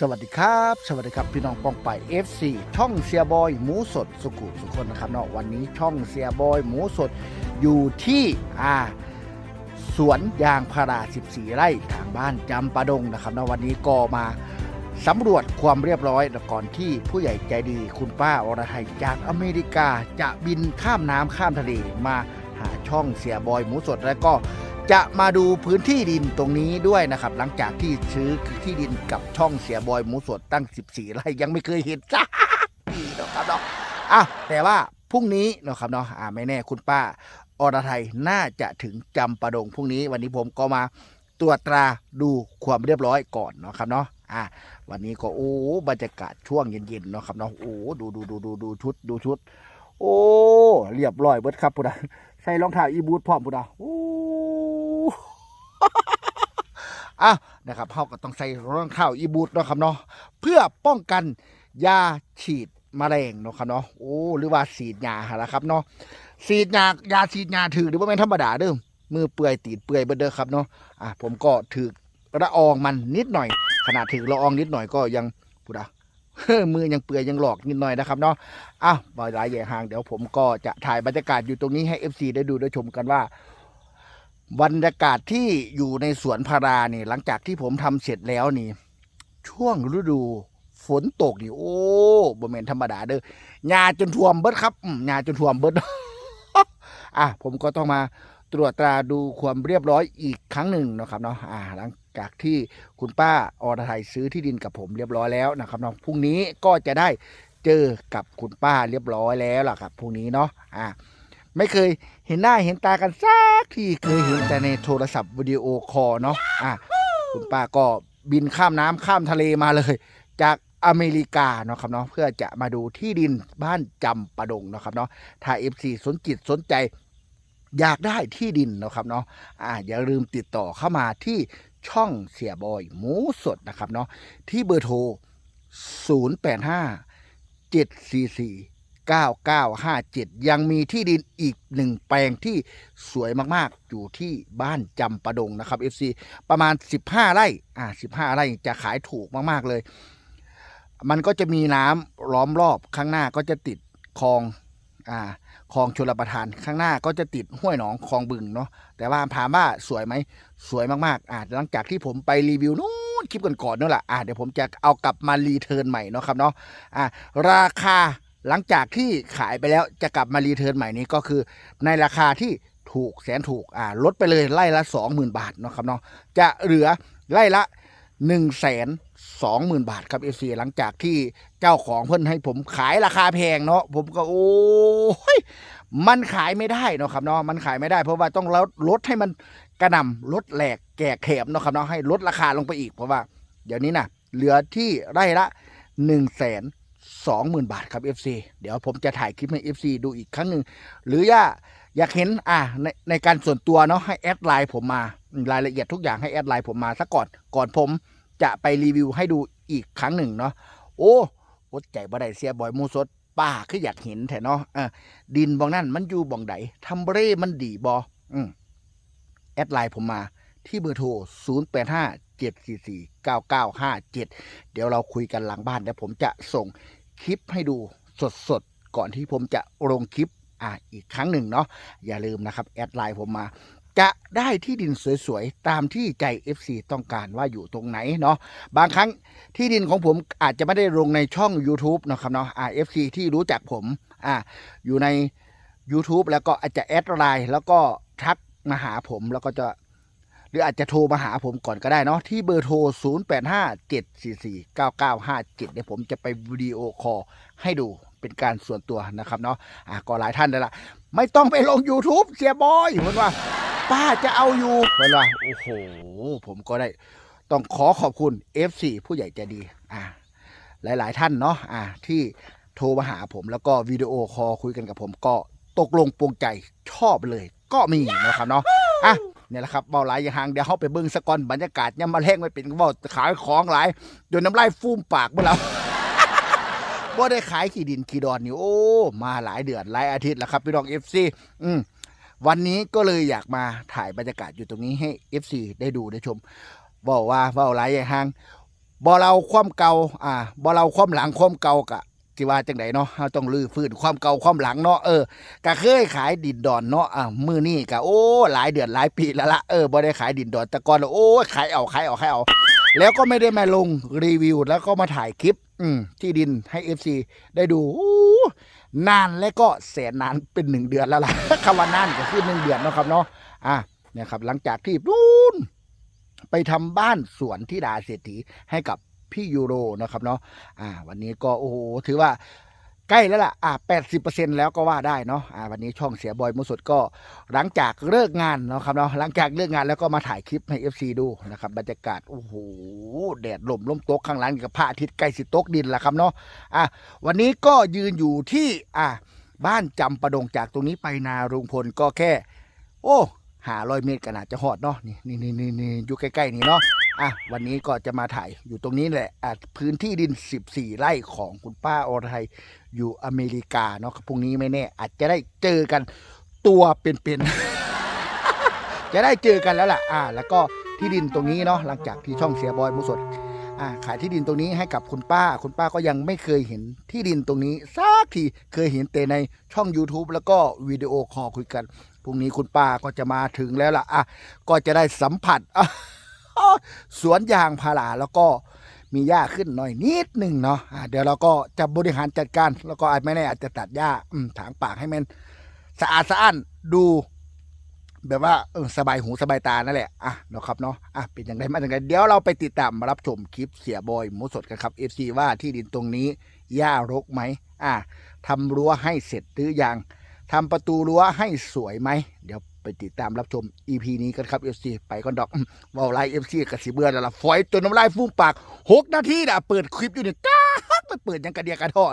สวัสดีครับ สวัสดีครับพี่น้องปองไป FC ช่องเสียบอยหมูสดสุขุสุคนนะครับเนาะวันนี้ช่องเสียบอยหมูสดอยู่ที่อ่าสวนยางพารา 14 ไร่ทางบ้านจำปาดงนะครับเนาะวันนี้ก็มาสำรวจความเรียบร้อยก่อนที่ผู้ใหญ่ใจดีคุณป้าอรไทยจากอเมริกาจะบินข้ามน้ำข้ามทะเลมาหาช่องเสียบอยหมูสดแล้วก็ จะมาดูพื้นที่ดินตรงนี้ด้วยนะครับ หลังจากที่ซื้อที่ดินกับช่องเสียบอยหมูสดตั้ง 14ไร่ยังไม่เคยเห็นจ้าทีนะครับเนาะอะแต่ว่าพรุ่งนี้นะครับเนาะอ่าไม่แน่คุณป้าอรไทยน่าจะถึงจำปาดงพรุ่งนี้ วันนี้ผมก็มาตรวจตราดูความเรียบร้อยก่อนเนาะครับเนาะอะวันนี้ก็โอ้บรรยากาศช่วงเย็นๆเนาะครับเนาะโอ้ดูดูดูดูดูชุดดูชุด โอ้เรียบร้อยเบิดครับพุทธใส่รองเท้าอีบูทพร้อมพุทธโอ้ อะนะครับเขาก็ต้องใส่รองเท้าอีบูทเนาะครับเนาะเพื่อป้องกันยาฉีดแมลงเนาะครับเนาะโอ้หรือว่าฉีดยาหนละครับเนาะฉีดยายาฉีดยาถือหรือว่าไม่นธรรมดาเด้อมือเปื่อยตีดเปื่อยเบิดเด้อครับเนาะอะผมก็ถือละอองมันนิดหน่อย ขนาดถือละอองนิดหน่อยก็ยังพุดะมือยังเปื่อยยังหลอกนิดหน่อยนะครับเนาะอ้าวบอยหลายใหญ่ห่างเดี๋ยวผมก็จะถ่ายบรรยากาศอยู่ตรงนี้ให้ FC ได้ดูได้ชมกันว่า บรรยากาศที่อยู่ในสวนพารานี่ หลังจากที่ผมทำเสร็จแล้วนี่ ช่วงฤดูฝนตกนี่โอ้บ่แม่นธรรมดาเด้อหญ้าจนท่วมเบิดครับหญ้าจนท่วมเบิดอะผมก็ต้องมาตรวจตราดูความเรียบร้อยอีกครั้งหนึ่งนะครับเนาะอ่าหลังจากที่คุณป้าอรไทยซื้อที่ดินกับผมเรียบร้อยแล้วนะครับเนาะพรุ่งนี้ก็จะได้เจอกับคุณป้าเรียบร้อยแล้วล่ะครับพรุ่งนี้เนาะอ่า ไม่เคยเห็นหน้าเห็นตากันสักทีเคยเห็นแต่ในโทรศัพท์วิดีโอคอลเนาะอะคุณป้าก็บินข้ามน้ำข้ามทะเลมาเลย จากอเมริกาเนาะครับเนาะเพื่อจะมาดูที่ดินบ้านจำปาดงเนาะครับเนาะถ้าเอฟซีสนจิตสนใจอยากได้ที่ดินเนาะครับเนาะอ่าอย่าลืมติดต่อเข้ามาที่ช่องเสียบอยหมูสดนะครับเนาะที่เบอร์โทร 085 744 9957 ยังมีที่ดินอีกหนึ่งแปลงที่สวยมากๆ อยู่ที่บ้านจำปาดงนะครับ FC ประมาณ 15 ไร่อ่า15 ไร่จะขายถูกมากๆเลย มันก็จะมีน้ำล้อมรอบข้างหน้าก็จะติดคลองอ่าคลองชลประทานข้างหน้าก็จะติดห้วยหนองคลองบึงเนาะแต่ว่าถามว่าสวยไหมสวยมากๆอ่าหลังจากที่ผมไปรีวิวนู้นคลิปก่อนๆนั่นแหละอ่าเดี๋ยวผมจะเอากลับมารีเทิร์นใหม่เนาะครับเนาะอ่าราคา หลังจากที่ขายไปแล้วจะกลับมารีเทิร์นใหม่นี้ก็คือ ในราคาที่ถูกแสนถูกอ่าลดไปเลยไล่ละสองหมื่นบาทเนาะครับเนาะจะเหลือไล่ละหนึ่งแสนสองหมื่นบาทครับเอซีหลังจากที่เจ้าของเพิ่นให้ผมขายราคาแพงเนาะผมก็โอ้ยมันขายไม่ได้เนาะครับเนาะมันขายไม่ได้ เพราะว่าต้องลดลดให้มันกระนำลดแหลกแก่แถมเนาะครับเนาะให้ลดราคาลงไปอีกเพราะว่า เดี๋ยวนี้นะเหลือที่ไร่ละหนึ่งแส นสองหมื่นบาทครับ FC เดี๋ยวผมจะถ่ายคลิปให้ FC ดูอีกครั้งหนึ่งหรือว่าอยากเห็นอ่าในในการส่วนตัวเนาะให้แอดไลน์ผมมารายละเอียดทุกอย่างให้แอดไลน์ผมมาซะก่อนก่อนผมจะไปรีวิวให้ดูอีกครั้งหนึ่งเนาะโอ้อดใจบ่ได้เสียบ่อยมูสดป้าคืออยากเห็นแท้เนาะอ่าดินบองนั่นมันอยู่บองใดทำเร่มันดีบออืมแอดไลน์ผมมาที่เบอร์โทร 0 8 5 7 4 4 9 9 5 7 เดี๋ยวเราคุยกันหลังบ้านเดี๋ยวผมจะส่ง คลิปให้ดูสดๆ ก่อนที่ผมจะลงคลิปอะอีกครั้งหนึ่งเนาะอย่าลืมนะครับ แอดไลน์ผมมา จะได้ที่ดินสวยๆ ตามที่ใจ FC ต้องการว่าอยู่ตรงไหนเนาะบางครั้งที่ดินของผมอาจจะไม่ได้ลงในช่อง YouTube นะครับเนาะอ่า FC ที่รู้จักผมอ่าอยู่ใน YouTube แล้วก็อาจจะแอดไลน์แล้วก็ทักมาหาผมแล้วก็จะ รืออาจจะโทรมาหาผมก่อนก็ได้เนาะที่เบอร์โทร 0 8 5 7 4 4 9 9 5 7เดี๋ยวผมจะไปวิดีโอคอลให้ดูเป็นการส่วนตัวนะครับเนาะอะก็หลายท่านเลยล่ะ ไม่ต้องไปลง YouTube เสียบอยเพื่อนว่า ป้าจะเอาอยู่เพื่อนว่าโอ้โห ผมก็ได้ต้องขอขอบคุณ FC ผู้ใหญ่ใจดีอะหลาย ๆ ท่านเนาะอะที่โทรมาหาผมแล้วก็วิดีโอคอลคุยกันกับผมก็ตกลงปรงใจชอบเลย ก็มีนะครับเนาะอะ เนี่ยแหละครับเบาหลายอย่างห่างเดี๋ยวเขาไปเบิ้งสะกอนบรรยากาศย่ำมาแรงไม่เป็นก็เบาขายของหลายจนน้ำลายฟูมปากเมื่อเราบ่ได้ขายขี้ดินขี้ดอนนี่โอ้มาหลายเดือนหลายอาทิตย์แล้วครับพี่น้องเอฟซีอืมวันนี้ก็เลยอยากมาถ่ายบรรยากาศอยู่ตรงนี้ให้เอฟซีได้ดูได้ชมบอกว่าเบาหลายอย่างห่างบ่เราความเก่าอ่าบ่เราความหลังความเก่ากะ สิว่าจังไดเนาะเราต้องลื้อฟื้นความเก่าความหลังเนาะเออก็เคยขายดินดอนเนาะอ่ามื้อนี้ก็โอ้หลายเดือนหลายปีแล้วละเออบ่ได้ขายดินดอนแต่ก่อนโอ้ขายเอาขายเอาขายเอาแล้วก็ไม่ได้มาลงรีวิว แล้วก็มาถ่ายคลิป อืมที่ดินให้ FC ได้ดูนานและก็แสนนานเป็นหนึ่งเดือนแล้วล่ะคำว่านานก็คือหนึ่งเดือนเนาะครับเนาะอะเนี่ยครับหลังจากที่นู่นไปทำบ้านสวนที่ดาเศรษฐีให้กับ พี่ยูโรนะครับเนาะอ่า วันนี้ก็โอ้โหถือว่าใกล้แล้วล่ะ อ่าแปดสิบเปอร์เซ็นแล้วก็ว่าได้เนาะ อ่า วันนี้ช่องเสียบอยมุสุดก็หลังจากเลิกงานเนาะครับเนาะ หลังจากเลิกงานแล้วก็มาถ่ายคลิปให้ FC ดูนะครับ บรรยากาศ โอ้โห แดดลมล้มตกข้างหลังกับพระอาทิตย์ใกล้สิตกดินแล้วครับเนาะ อะวันนี้ก็ยืนอยู่ที่ อ่า บ้านจำประดงจากตรงนี้ไปนารุงพลก็แค่ โอ้หาร้อยเมตรก็น่าจะหอดเนาะ นี่นี่นี่นี่อยู่ใกล้ๆนี่เนาะ อะวันนี้ก็จะมาถ่ายอยู่ตรงนี้แหละอะพื้นที่ดิน 14 ไร่ของคุณป้าอรไทยอยู่อเมริกาเนาะพรุ่งนี้ไม่แน่ อาจจะได้เจอกันตัวเป็นๆ จะได้เจอกันแล้วล่ะอ่าแล้วก็ที่ดินตรงนี้เนาะหลังจากที่ช่องเสียบอยมุสดอ่าขายที่ดินตรงนี้ให้กับคุณป้า คุณป้าก็ยังไม่เคยเห็นที่ดินตรงนี้สักทีเคยเห็นแต่ในช่อง YouTube แล้วก็วิดีโอคอลคุยกันพรุ่งนี้คุณป้าก็จะมาถึงแล้วล่ะอะก็จะได้สัมผัสอะ สวนยางพาราแล้วก็มีหญ้าขึ้นหน่อยนิดหนึ่งเนาะอ่าเดี๋ยวเราก็จะบริหารจัดการ แล้วก็อาจไม่แน่อาจจะตัดหญ้าถางปากให้มันสะอาดสะอ้านดู แบบว่าเออสบายหูสบายตานั่นแหละอะเนาะครับเนาะอะเป็นอย่างไรมาอย่างไรเดี๋ยวเราไปติดตามมารับชมคลิปเสียบอยหมูสดกันครับ FC ว่าที่ดินตรงนี้หญ้ารกไหมอะทำรั้วให้เสร็จหรือยังทำประตูรั้วให้สวยไหมเดี๋ยว ไปติดตามรับชม EP นี้กันครับ FC ไปก่อนดอกอืมเว่าไลฟ์ FC กับสีเบื่อแล้วล่ะฝอยจนน้ำลายฟูมปากหกนาทีน่ะเปิดคลิปอยู่เนี่ยก้ากไปเปิดยังกระเดียกระทอด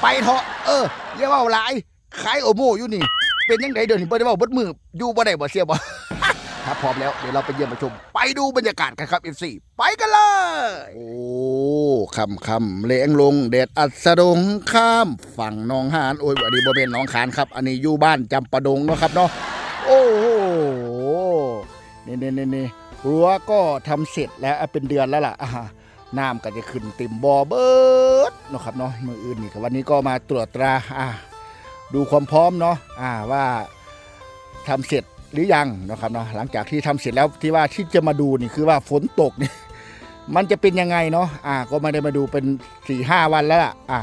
ไปเถอะเออเรียกว่าไลฟ์ขายโอโมอยู่นี่ เป็นยังไงเดี๋ยวนี้บ่ได้เว่าบดมืออยู่บ่ได้บ่เสียบ่ถ้าพร้อมแล้วเดี๋ยวเราไปเยี่ยมมาชมไปดูบรรยากาศกันครับ FC ไปกันเลย โอ้คำคำเลงลงเดดอัสดงข้าม ฝั่งหนองหาน โอ้ยอันนี้บ่เป็นหนองขานครับ อันนี้อยู่บ้านจำปะดงเนาะครับเนาะ โอ้โหนี่นี่นี่นี่รั้วก็ทำเสร็จแล้วเป็นเดือนแล้วล่ะน้ำก็จะขึ้นเต็มบ่อเบิดนะครับเนาะมืออื่นนี่วันนี้ก็มาตรวจตราอ่าดูความพร้อมเนาะอ่าว่าทำเสร็จหรือยังนะครับเนาะหลังจากที่ทำเสร็จแล้วที่ว่าที่จะมาดูนี่คือว่าฝนตกนี่มันจะเป็นยังไงเนาะอ่า ก็ไม่ได้มาดูเป็นสี่ห้าวันแล้วล่ะอ่า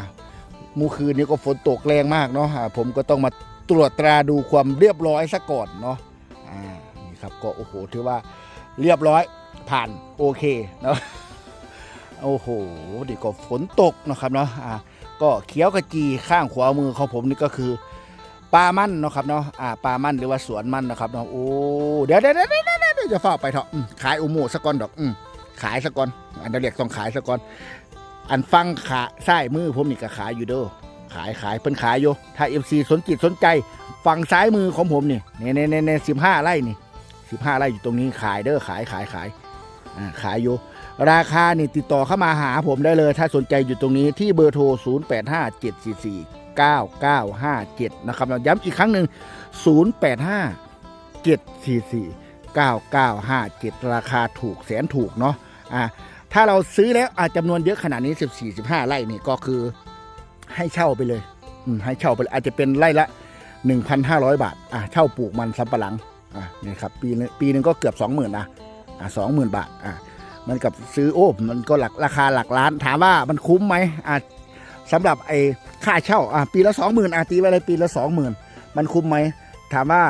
เมื่อคืนนี้ก็ฝนตกแรงมากเนาะผมก็ต้องมา ตรวจตราดูความเรียบร้อยซะก่อนเนาะอ่านี่ครับก็โอ้โหถือว่าเรียบร้อยผ่านโอเคเนาะโอ้โหดีก็ฝนตกนะครับเนาะอ่าก็เขียวกระจีข้างขวามือของผมนี่ก็คือปลามันนะครับเนาะอ่าปลามันหรือว่าสวนมันนะครับเนาะโอ้เดี๋ยวเดี๋ยวเดี๋ยวเดี๋ยวเดี๋ยวจะฝ้าไปเถอะขายอุโมงสะก่อนดอกอืมขายสะก่อนอันเดเรียกต้องขายสะก่อนอันฟังขาซ้มือผมนี่ก็ขายอยู่เด้อ ขายขายเพิ่นขายอยู่ถ้าเอฟซีสนจิตสนใจ ฝั่งซ้ายมือของผมนี่เน่เน่เน่เน่สิบห้าไร่นี่สิบห้าไร่อยู่ตรงนี้ขายเด้อขายขายขายอ่าขายอยู่ ราคานี่ติดต่อเข้ามาหาผมได้เลย ถ้าสนใจอยู่ตรงนี้ที่เบอร์โทร 0 8 5 7 4 4 9 9 5 7 นะครับเราย้ำอีกครั้งหนึ่ง 0 8 5 7 4 4 9 9 5 7 ราคาถูกแสนถูกเนาะอ่าถ้าเราซื้อแล้วอาจจำนวนเยอะขนาดนี้ 14 15 ไร่นี่ก็คือ ให้เช่าไปเลยอืมให้เช่าไปเลยอาจจะเป็นไร่ละ 1,500 บาทอ่าเช่าปลูกมันสำปะหลังอ่านี่ครับปีนึงปีหนึงก็เกือบ 20,000นะอ่า20,000บาทอ่ามันกับซื้อโอ้มันก็หลักราคาหลักล้าน ถามว่ามันคุ้มไหมอะสำหรับไอ้ค่าเช่าอะปีละสองหมื่นอะตีไปเลยปีละสองหมื่นมันคุ้มไหมถามว่า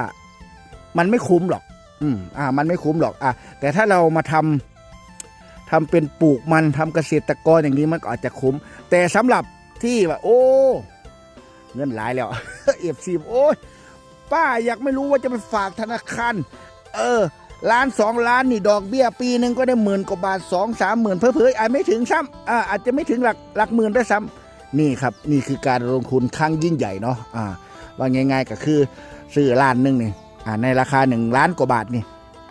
มันไม่คุ้มหรอก อืมอ่า มันไม่คุ้มหรอก อะแต่ถ้าเรามาทำทำเป็นปลูกมันทำเกษตรกรอย่างนี้มันก็อาจจะคุ้ม แต่สำหรับ ที่ว่าโอ้ เงินหลายแล้วเอฟซีโอ้ยป้าอยากไม่รู้ว่าจะไปฝากธนาคารเออล้านสองล้านนี่ดอกเบี้ยปีหนึ่งก็ได้หมื่นกว่าบาทสองสามหมื่นเพิ่อาจไม่ถึงซ้ำอ่าอาจจะไม่ถึงหลักหลักหมื่นด้วยซ้ำนี่ครับ นี่คือการลงทุนครั้งยิ่งใหญ่เนาะอ่าว่าง่าย ๆ ก็คือซื้อล้านหนึ่งนี่อ่าในราคาหนึ่งล้านกว่าบาทนี่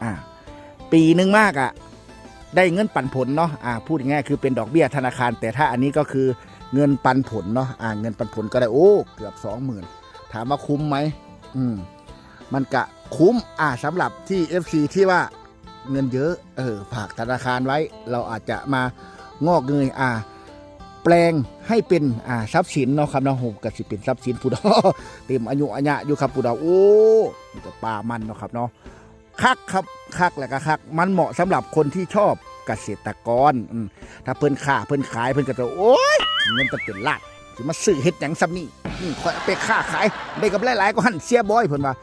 อ่าปีหนึ่งมากอะ่ะได้เงินปันผลเนาะอ่าพูดง่ายๆคือเป็นดอกเบี้ยธนาคาร แต่ถ้าอันนี้ก็คือ เงินปันผลเนาะอ่าเงินปันผลก็ได้โอ้เกือบสองหมื่นถามว่าคุ้มไหมอืมมันกะคุ้มอ่าสำหรับที่ FC ที่ว่าเงินเยอะเออฝากธนาคารไว้ เราอาจจะมางอกเงยอ่า แปลงให้เป็นอ่าทรัพย์สินเนาะครับเนาะโหก็สิเป็นทรัพย์สินผู้ดอเต็มอายุอัญญะอยู่ครับผู้ดอโอ้นี่ก็ป่ามันเนาะครับเนาะคักครับคักแหล้วก็คัก มันเหมาะสำหรับคนที่ชอบเกษตรกรอืมถ้าเพิ่นค้าเพิ่นขายเพิ่นก็จะโอ้ย เงินจะเป็นล้านสิมาซื้อเฮ็ดหยังซ้ำนี่คอยเอาไปค้าขายได้กับหลายๆก็หันเสียบอยเพิ่นว่า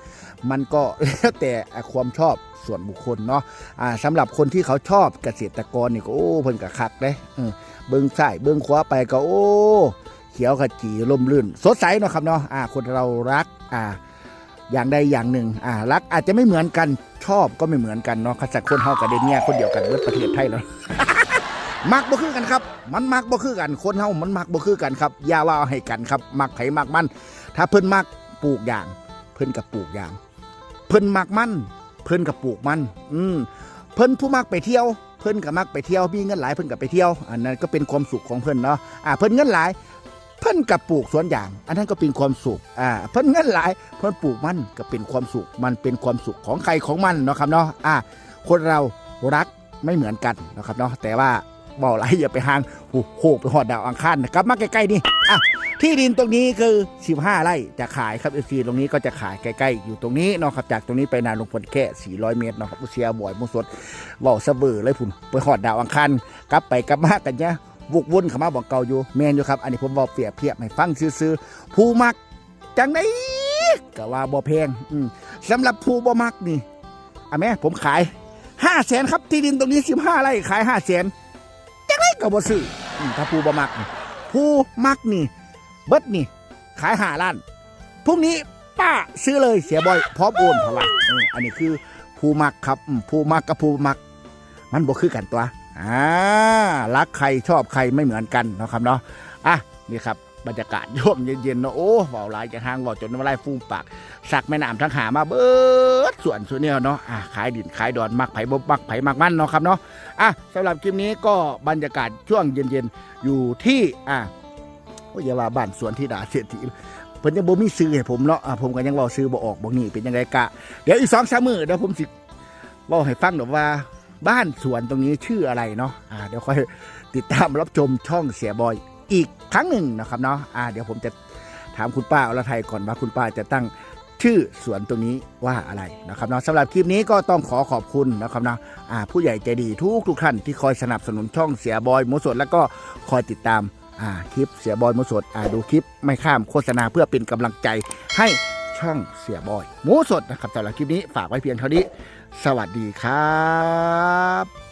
มันก็แล้วแต่ความชอบส่วนบุคคลเนาะอ่าสำหรับคนที่เขาชอบเกษตรกรนี่ก็โอ้เพิ่นก็คักเด้เออเบิ่งซ้ายเบิ่งขวาไปก็โอ้เขียวขจีร่มรื่น สดใสเนาะครับเนาะอ่าคนเรารักอ่าอย่างใดอย่างหนึ่งอ่ารักอาจจะไม่เหมือนกันชอบก็ไม่เหมือนกันเนาะขจัดคนเฮากับเดนเนี่ยคนเดียวกันเบิดประเทศไทยแล้ว มักบ่คือกันครับ มันมักบ่คือกันคนเฮามันมักบ่คือกันครับอย่าว่าเอให้กันครับมักไผมักมัน ถ้าเพิ่นมักปลูกอย่าง เพิ่นกับปลูกอย่าง เพิ่นมักมัน เพิ่นกับปลูกมัน อืมเพิ่นผู้มักไปเที่ยว เพิ่นก็มักไปเที่ยวมีเงินหลายเพิ่นก็ไปเที่ยว อันนั้นก็เป็นความสุขของเพิ่นเนาะอ่าเพิ่นเงินหลาย เพิ่นกับปลูกสวนยาง อันนั้นก็เป็นความสุขอ่าเพิ่นเงินหลาย เพิ่นปลูกมันก็เป็นความสุข มันเป็นความสุขของใครของมันเนาะครับเนาะอ่าคนเรารักไม่เหมือนกันนะครับเนาะแต่ว่า บอกไรอย่าไปห่างโอ้โหไปหอดดาวอังคารนะครับมาใกล้ๆนี่อะที่ดินตรงนี้คือ 15 ไร่จะขายครับเอซีตรงนี้ก็จะขายใกล้ๆ อยู่ตรงนี้เนาะครับจากตรงนี้ไปนาลงพลแค่ 400 เมตรเนาะครับอุเชียบ่อยมุสดเว้าสะเบือเลยพุ่นไปหอดดาวอังคารกลับไปกลับมากันเนี่ยวกวุ่นขมาบอกเก่าอยู่แมนอยู่ครับ อันนี้ผมบอกเปรียบเทียบให้ฟังซื่อๆผู้มักจังไดก็ว่าบ่แพงอืมสำหรับผู้บ่มักนี่อะแม่ผมขายห้าแสนครับที่ดินตรงนี้สิบห้าไร่ขายห้าแสน ดก็บ่ซื้อถ้าผู้บ่มัก ผู้มักนี่ เบิดนี่ ขายหาล้านพรุ่งนี้ป้าซื้อเลยเสียบอยพร้อมโอนเพราะว่าอันนี้คือผู้มักครับผู้มักกับผู้มัก มันบ่คือกันตัวอ่ารักใครชอบใครไม่เหมือนกันนะครับเนาะอะนี่ครับ บรรยากาศย่มเย็นๆเนาะโอ้เบาหลายจะห้างเบาจนน้ำลายฟูมปากสักแม่น้ำทั้งหามาเบิดส่วนส่วนเนี่ยเนาะอะขายดินขายดอนมักไผ่บ่มักไผ่มักมันเนาะครับเนาะอะสำหรับคลิปนี้ก็บรรยากาศช่วงเย็นๆอยู่ที่อะโอ้ยาว่าบ้านสวนที่ดาเศรษฐีเพิ่นยังบ่มีซื้อให้ผมเนาะอะผมก็ยังว้าซื้อบ่ออกบ่นี่เป็นยังไงกะ เดี๋ยวอีกสองสามมื้อเดี๋ยวผมสิว้าให้ฟังเดี๋ยวว่าบ้านสวนตรงนี้ชื่ออะไรเนาะอ่าเดี๋ยวค่อยติดตามรับชมช่องเสียบอย อีกครั้งหนึ่งนะครับเนาะอ่าเดี๋ยวผมจะถามคุณป้าอรไทยก่อนว่าคุณป้าจะตั้งชื่อสวนตรงนี้ว่าอะไรนะครับเนาะสำหรับคลิปนี้ก็ต้องขอขอบคุณนะครับเนาะอ่าผู้ใหญ่ใจดีทุกทุกท่านที่คอยสนับสนุนช่องเสียบอยหมูสดแล้วก็คอยติดตามอ่าคลิปเสียบอยหมูสดอ่าดูคลิปไม่ข้ามโฆษณาเพื่อเป็นกำลังใจให้ช่องเสียบอยหมูสดนะครับสำหรับคลิปนี้ฝากไว้เพียงเท่านี้ สวัสดีครับ